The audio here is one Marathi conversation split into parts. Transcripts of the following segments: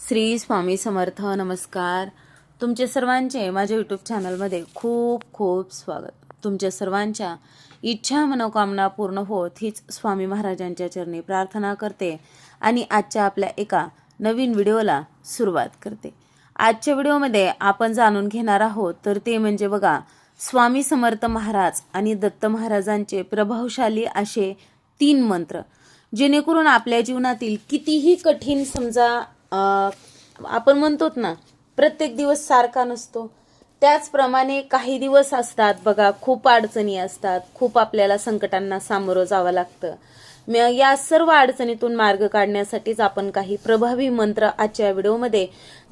श्री स्वामी समर्थ नमस्कार. तुमचे सर्वांचे माझ्या यूट्यूब चॅनलमध्ये खूप खूप स्वागत. तुमच्या सर्वांच्या इच्छा मनोकामना पूर्ण होत हीच स्वामी महाराजांच्या चरणी प्रार्थना करते आणि आजच्या आपल्या एका नवीन व्हिडिओला सुरुवात करते. आजच्या व्हिडिओमध्ये आपण जाणून घेणार आहोत तर ते म्हणजे बघा स्वामी समर्थ महाराज आणि दत्त महाराजांचे प्रभावशाली असे तीन मंत्र. जेणेकरून आपल्या जीवनातील कितीही कठीण समजा आपण म्हणतोत ना प्रत्येक दिवस सारखा नसतो. त्याचप्रमाणे काही दिवस असतात बघा खूप अडचणी असतात खूप आपल्याला संकटांना सामोरं जावं लागतं. म- या सर्व अडचणीतून मार्ग काढण्यासाठीच आपण काही प्रभावी मंत्र आजच्या व्हिडिओमध्ये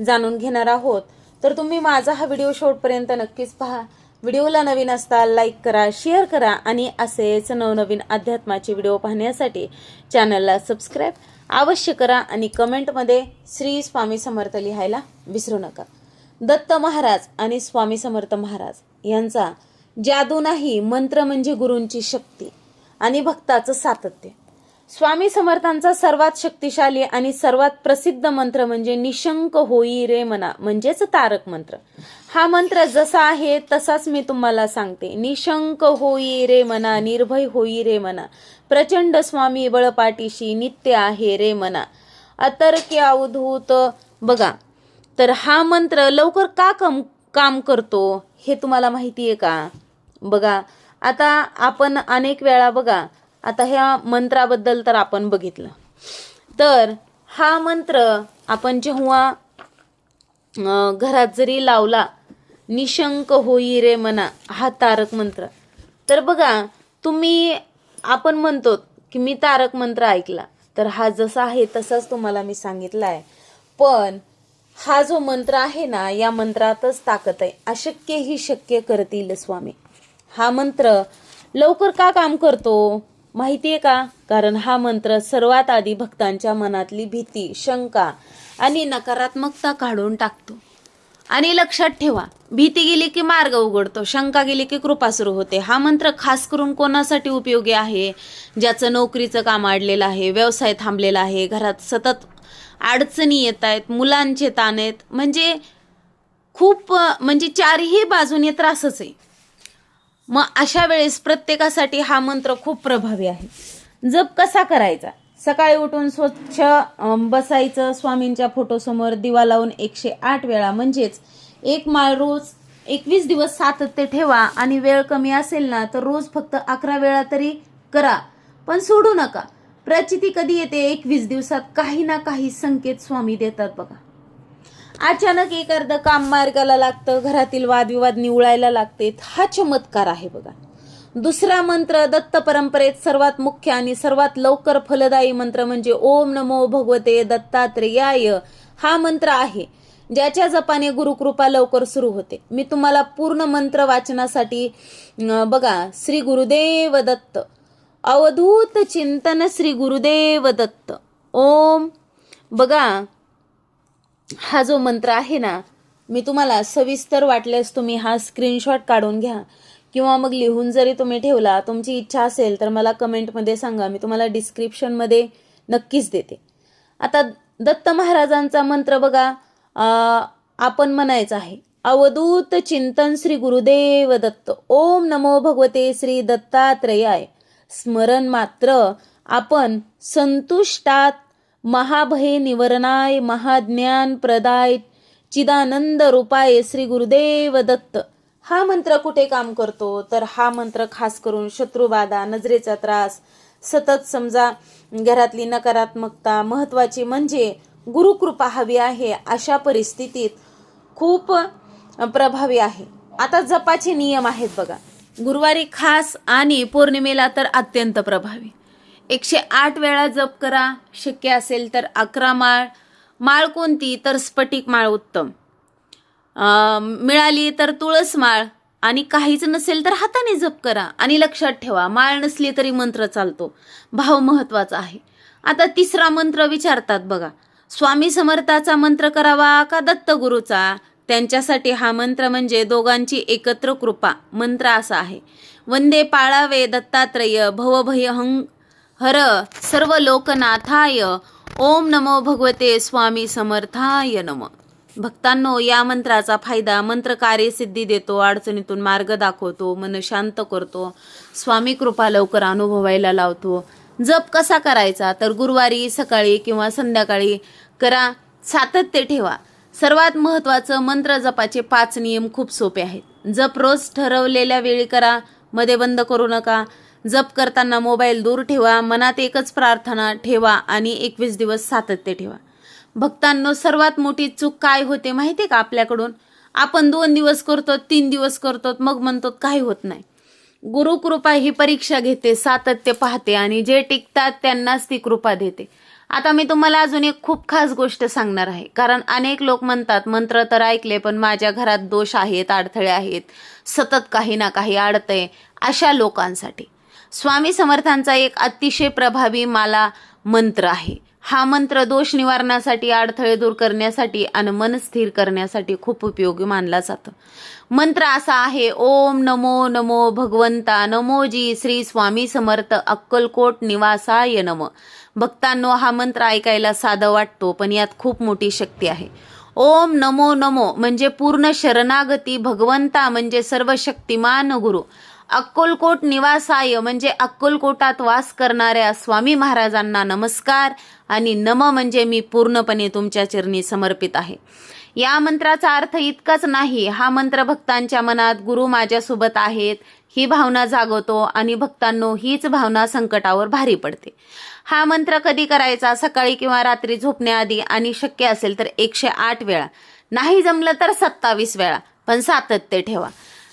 जाणून घेणार आहोत. तर तुम्ही माझा हा व्हिडिओ शेवटपर्यंत नक्कीच पहा. व्हिडिओला नवीन असताल लाईक करा शेअर करा आणि असेच नवनवीन अध्यात्माचे व्हिडिओ पाहण्यासाठी चॅनलला सबस्क्राईब अवश्य करा आणि कमेंटमध्ये श्री स्वामी समर्थ लिहायला विसरू नका. दत्त महाराज आणि स्वामी समर्थ महाराज यांचा जादू नाही मंत्र म्हणजे गुरूंची शक्ती आणि भक्ताचं सातत्य. स्वामी समर्थांचा सर्वात शक्तिशाली आणि सर्वात प्रसिद्ध मंत्र म्हणजे निशंक होई रे मना म्हणजेच तारक मंत्र. हा मंत्र जसा आहे तसाच मी तुम्हाला सांगते. निशंक होई रे मना निर्भय होई रे मना. प्रचंड स्वामी बळपाठीशी नित्य आहे रे मना. अतर्क्य अवधूत बघा. तर हा मंत्र लवकर का कम काम करतो हे तुम्हाला माहिती आहे का? बघा. आता आपण अनेक वेळा बघा आता ह्या मंत्राबद्दल तर आपण बघितलं. तर हा मंत्र आपण जेव्हा घरात जरी लावला निशंक होई रे मना हा तारक मंत्र. तर बघा तुम्ही आपण म्हणतो की मी तारक मंत्र ऐकला. तर हा जसा आहे तसाच तुम्हाला मी सांगितला आहे पण हा जो मंत्र आहे ना या मंत्रातच ताकद आहे. अशक्य ही शक्य करतील स्वामी. हा मंत्र लवकर का काम करतो? माहिती आहे का? कारण हा मंत्र सर्वात आधी भक्तांच्या मनातली भीती शंका आणि नकारात्मकता काढून टाकतो. आणि लक्षात ठेवा भीती गेली की मार्ग उघडतो शंका गेली की कृपा सुरू होते. हा मंत्र खास करून कोणासाठी उपयोगी आहे? ज्याचं नोकरीचं काम अडलेलं आहे व्यवसाय थांबलेला आहे घरात सतत अडचणी येत आहेत मुलांचे ताण आहेत म्हणजे खूप म्हणजे चारही बाजूने त्रासच आहे. मग अशा वेळेस प्रत्येकासाठी हा मंत्र खूप प्रभावी आहे. जप कसा करायचा? सकाळी उठून स्वच्छ बसायचं स्वामींच्या फोटोसमोर दिवा लावून एकशे आठ वेळा. म्हणजेच एक माळ रोज एकवीस दिवस सातत्य ठेवा आणि वेळ कमी असेल ना तर रोज फक्त अकरा वेळा तरी करा. पण सोडू नका. प्रचिती कधी येते? एकवीस दिवसात काही ना काही संकेत स्वामी देतात बघा. अचानक एक अर्ध काम मार्गाला लागतं घरातील वादविवाद निवळायला लागते. हा चमत्कार आहे बघा. दुसरा मंत्र दत्त परंपरेत सर्वात मुख्य आणि सर्वात लवकर फलदायी मंत्र म्हणजे ओम नमो भगवते दत्तात्रेयाय. हा मंत्र आहे ज्याच्या जपाने गुरुकृपा लवकर सुरू होते. मी तुम्हाला पूर्ण मंत्र वाचनासाठी बघा श्री गुरुदेव दत्त. अवधूत चिंतन श्री गुरुदेव दत्त. ओम. बघा हा जो मंत्र आहे ना मी तुम्हाला सविस्तर वाटल्यास तुम्ही हा स्क्रीनशॉट काढून घ्या. किंवा मग लिहून जरी तुम्ही ठेवला तुमची इच्छा असेल तर मला कमेंटमध्ये सांगा. मी तुम्हाला डिस्क्रिप्शनमध्ये नक्कीच देते. आता दत्त महाराजांचा मंत्र बघा. आपण म्हणायचा आहे अवधूत चिंतन श्री गुरुदेव दत्त. ओम नमो भगवते श्री दत्तात्रयाय. स्मरण मात्र आपण संतुष्टात महाभय निवरणाय महाज्ञान प्रदाय चिदानंद रूपाय श्री गुरुदेव दत्त. हा मंत्र कुठे काम करतो? तर हा मंत्र खास करून शत्रुबाधा नजरेचा त्रास सतत समजा घरातली नकारात्मकता महत्वाची म्हणजे गुरुकृपा हवी आहे अशा परिस्थितीत खूप प्रभावी आहे. आता जपाचे नियम आहेत बघा. गुरुवारी खास आणि पौर्णिमेला तर अत्यंत प्रभावी. एकशे आठ वेळा जप करा. शक्य असेल तर अकरा माळ. माळ कोणती? तर स्फटिक माळ उत्तम. मिळाली तर तुळस माळ. आणि काहीच नसेल तर हाताने जप करा. आणि लक्षात ठेवा माळ नसली तरी मंत्र चालतो. भाव महत्त्वाचा आहे. आता तिसरा मंत्र विचारतात बघा. स्वामी समर्थाचा मंत्र करावा का दत्तगुरूचा? त्यांच्यासाठी हा मंत्र म्हणजे दोघांची एकत्र कृपा. मंत्र असा आहे. वंदे पाळावे दत्तात्रय भवभय हंग हर सर्व लोकनाथाय ओम नमो भगवते स्वामी समर्थाय नम. भक्तांनो या मंत्राचा फायदा मंत्र कार्यसिद्धी देतो अडचणीतून मार्ग दाखवतो मन शांत करतो स्वामी कृपा लवकर अनुभवायला लावतो. जप कसा करायचा? तर गुरुवारी सकाळी किंवा संध्याकाळी करा सातत्य ठेवा. सर्वात महत्त्वाचं मंत्र जपाचे पाच नियम खूप सोपे आहेत. जप रोज ठरवलेल्या वेळी करा मध्ये बंद करू नका. जप करताना मोबाईल दूर ठेवा मनात एकच प्रार्थना ठेवा आणि एकवीस दिवस सातत्य ठेवा. भक्तांनो सर्वात मोठी चूक काय होते माहिती आहे का आपल्याकडून? आपण दोन दिवस करतो तीन दिवस करतो मग म्हणतो काही होत नाही. गुरुकृपा ही परीक्षा घेते सातत्य पाहते आणि जे टिकतात त्यांनाच ती कृपा देते. आता मी तुम्हाला अजून एक खूप खास गोष्ट सांगणार आहे. कारण अनेक लोक म्हणतात मंत्र तर ऐकले पण माझ्या घरात दोष आहेत अडथळे आहेत. सतत काही ना काही अडतंय अशा लोकांसाठी. स्वामी समर्थांचा एक अतिशय प्रभावी माला मंत्र आहे. हा मंत्र दोष निवारणासाठी अडथळे दूर करण्यासाठी आणि मन स्थिर करण्यासाठी खूप उपयोगी मानला जातो. मंत्र असा आहे ओम नमो नमो भगवंता नमोजी श्री स्वामी समर्थ अक्कलकोट निवासाय नम. भक्तांनो हा मंत्र ऐकायला साधा वाटतो पण यात खूप मोठी शक्ती आहे. ओम नमो नमो म्हणजे पूर्ण शरणागती भगवंता म्हणजे सर्वशक्तिमान गुरु. अक्कलकोट निवासाय म्हणजे अक्कलकोटात वास करणाऱ्या स्वामी महाराजांना नमस्कार आणि नम म्हणजे मी पूर्णपणे तुमच्या चरणी समर्पित आहे. या मंत्राचा अर्थ इतकाच नाही हा मंत्र भक्तांच्या मनात गुरु माझ्यासोबत आहेत ही भावना जागवतो आणि भक्तांनो हीच भावना संकटावर भारी पडते. हा मंत्र कधी करायचा सकाळी किंवा रात्री झोपण्याआधी आणि शक्य असेल तर एकशे आठ वेळा. नाही जमलं तर सत्तावीस वेळा पण सातत्य ठेवा.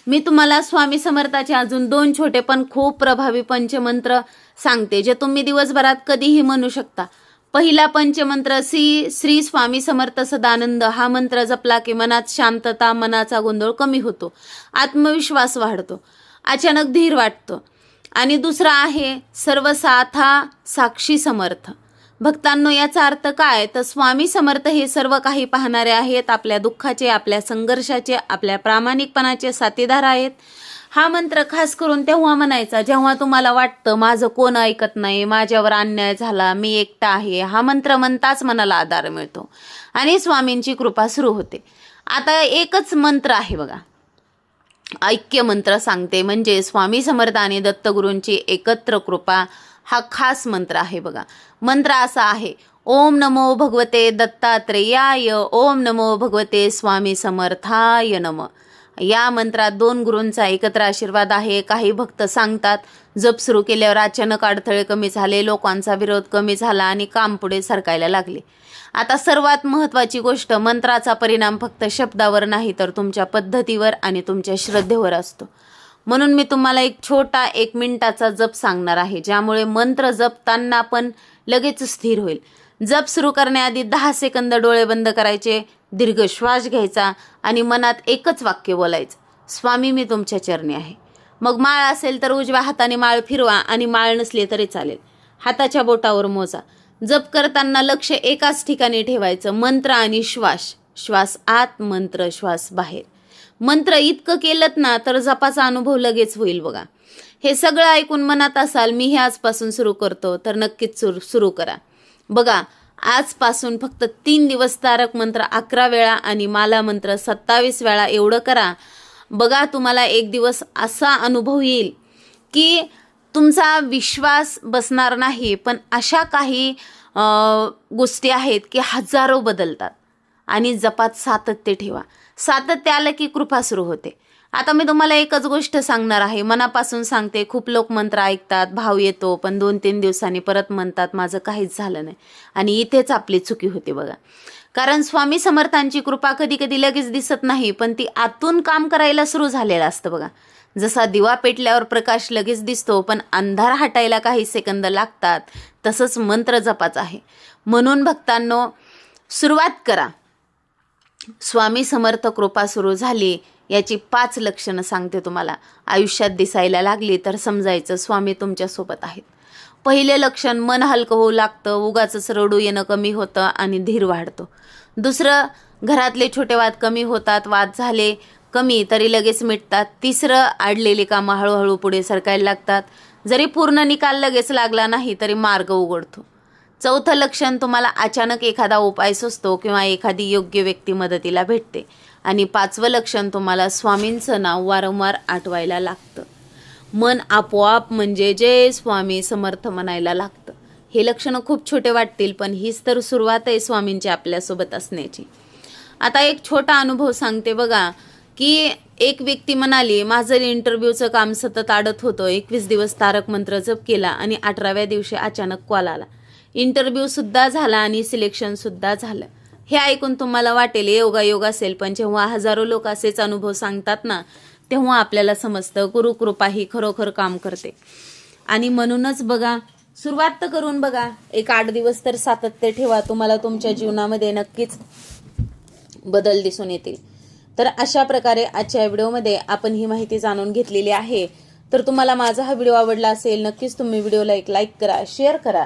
मी तुम्हाला स्वामी समर्थाचे अजून दोन छोटे पण खूप प्रभावी पंचमंत्र सांगते जे तुम्ही दिवसभरात कधीही म्हणू शकता. पहिला पंचमंत्र श्री श्री स्वामी समर्थ सदानंद. हा मंत्र जपला की मनात शांतता मनाचा गोंधळ कमी होतो आत्मविश्वास वाढतो अचानक धीर वाटतो. आणि दुसरा आहे सर्वसाथा साक्षी समर्थ. भक्तांनो याचा अर्थ काय? तर स्वामी समर्थ हे सर्व काही पाहणारे आहेत. आपल्या दुःखाचे आपल्या संघर्षाचे आपल्या प्रामाणिकपणाचे साथीदार आहेत. हा मंत्र खास करून तेव्हा म्हणायचा जेव्हा तुम्हाला वाटतं माझं कोण ऐकत नाही माझ्यावर अन्याय झाला मी एकटा आहे. हा मंत्र म्हणताच मनाला आधार मिळतो. आणि स्वामींची कृपा सुरू होते. आता एकच मंत्र आहे बघा. ऐक्य मंत्र सांगते. म्हणजे स्वामी समर्थ आणि दत्तगुरूंची एकत्र कृपा हा खास मंत्र आहे बघा. मंत्र असा आहे. ओम नमो भगवते दत्तात्रेयाय ओम नमो भगवते स्वामी समर्थाय नम. या मंत्रात दोन गुरूंचा एकत्र आशीर्वाद आहे. काही भक्त सांगतात जप सुरू केल्यावर अचानक अडथळे कमी झाले लोकांचा विरोध कमी झाला आणि काम पुढे सरकायला लागले. आता सर्वात महत्त्वाची गोष्ट मंत्राचा परिणाम फक्त शब्दावर नाही तर तुमच्या पद्धतीवर आणि तुमच्या श्रद्धेवर असतो. म्हणून मी तुम्हाला एक छोटा एक मिनिटाचा जप सांगणार आहे ज्यामुळे मंत्र जपताना पण लगेच स्थिर होईल. जप सुरू करण्याआधी दहा सेकंद डोळे बंद करायचे दीर्घ श्वास घ्यायचा आणि मनात एकच वाक्य बोलायचं स्वामी मी तुमच्या चरणी आहे. मग माळ असेल तर उजव्या हाताने माळ फिरवा आणि माळ नसली तरी चालेल. हाताच्या बोटावर मोजा. जप करताना लक्ष एकाच ठिकाणी ठेवायचं मंत्र आणि श्वास. श्वास आत मंत्र श्वास बाहेर. मंत्र इतकं केलं ना तर जपाचा अनुभव लगेच होईल बघा. हे सगळं ऐकून मनात असाल मी हे आजपासून सुरू करतो. तर नक्कीच सुरू सुरू करा. बघा आजपासून फक्त तीन दिवस तारक मंत्र अकरा वेळा आणि माला मंत्र सत्तावीस वेळा एवढं करा. बघा तुम्हाला एक दिवस असा अनुभव येईल की तुमचा विश्वास बसणार नाही पण अशा काही गोष्टी आहेत की हजारो बदलतात. आणि जपात सातत्य ठेवा. सातत्य आलं की कृपा सुरू होते. आता मी तुम्हाला एकच गोष्ट सांगणार आहे. मनापासून सांगते खूप लोक मंत्र ऐकतात भाव येतो पण दोन तीन दिवसांनी परत म्हणतात माझं काहीच झालं नाही. आणि इथेच आपली चुकी होते बघा. कारण स्वामी समर्थांची कृपा कधी कधी लगेच दिसत नाही पण ती आतून काम करायला सुरू झालेलं असतं बघा. जसा दिवा पेटल्यावर प्रकाश लगेच दिसतो पण अंधार हटायला काही सेकंद लागतात तसंच मंत्र जपाच आहे. म्हणून भक्तांनो सुरुवात करा. स्वामी समर्थ कृपा सुरू झाली याची पाच लक्षणं सांगते तुम्हाला. आयुष्यात दिसायला लागली तर समजायचं स्वामी तुमच्यासोबत आहेत. पहिले लक्षण मन हलकं होऊ लागतं उगाच रडू येणं कमी होतं आणि धीर वाढतो. दुसरं घरातले छोटे वाद कमी होतात वाद झाले कमी तरी लगेच मिटतात. तिसरं आडलेली कामं हळूहळू पुढे सरकायला लागतात. जरी पूर्ण निकाल लगेच लागला नाही तरी मार्ग उघडतो. चौथं लक्षण तुम्हाला अचानक एखादा उपाय सुचतो किंवा एखादी योग्य व्यक्ती मदतीला भेटते. आणि पाचवं लक्षण तुम्हाला स्वामींचं नाव वारंवार आठवायला लागतं. मन आपोआप म्हणजे जय स्वामी समर्थ म्हणायला लागतं. हे लक्षणं खूप छोटे वाटतील पण हीच तर सुरुवात आहे स्वामींची आपल्यासोबत असण्याची. आता एक छोटा अनुभव सांगते बघा की एक व्यक्ती म्हणाली माझं इंटरव्ह्यूचं काम सतत आडत होतं. एकवीस दिवस तारक मंत्र जप केला आणि अठराव्या दिवशी अचानक कॉल आला. इंटरव्ह्यू सुद्धा झाला आणि सिलेक्शन सुद्धा झालं. हे ऐकून तुम्हाला वाटेल योगा योग असेल पण जेव्हा हजारो लोक असेच अनुभव सांगतात ना तेव्हा आपल्याला समजतं गुरुकृपा ही खरोखर काम करते. आणि म्हणूनच बघा सुरुवात तर करून बघा. एक आठ दिवस तर सातत्य ठेवा तुम्हाला तुमच्या जीवनामध्ये नक्कीच बदल दिसून येतील. तर अशा प्रकारे आजच्या व्हिडिओमध्ये आपण ही माहिती जाणून घेतलेली आहे. तर तुम्हाला माझा हा व्हिडिओ आवडला असेल नक्कीच तुम्ही व्हिडिओला एक लाईक करा शेअर करा.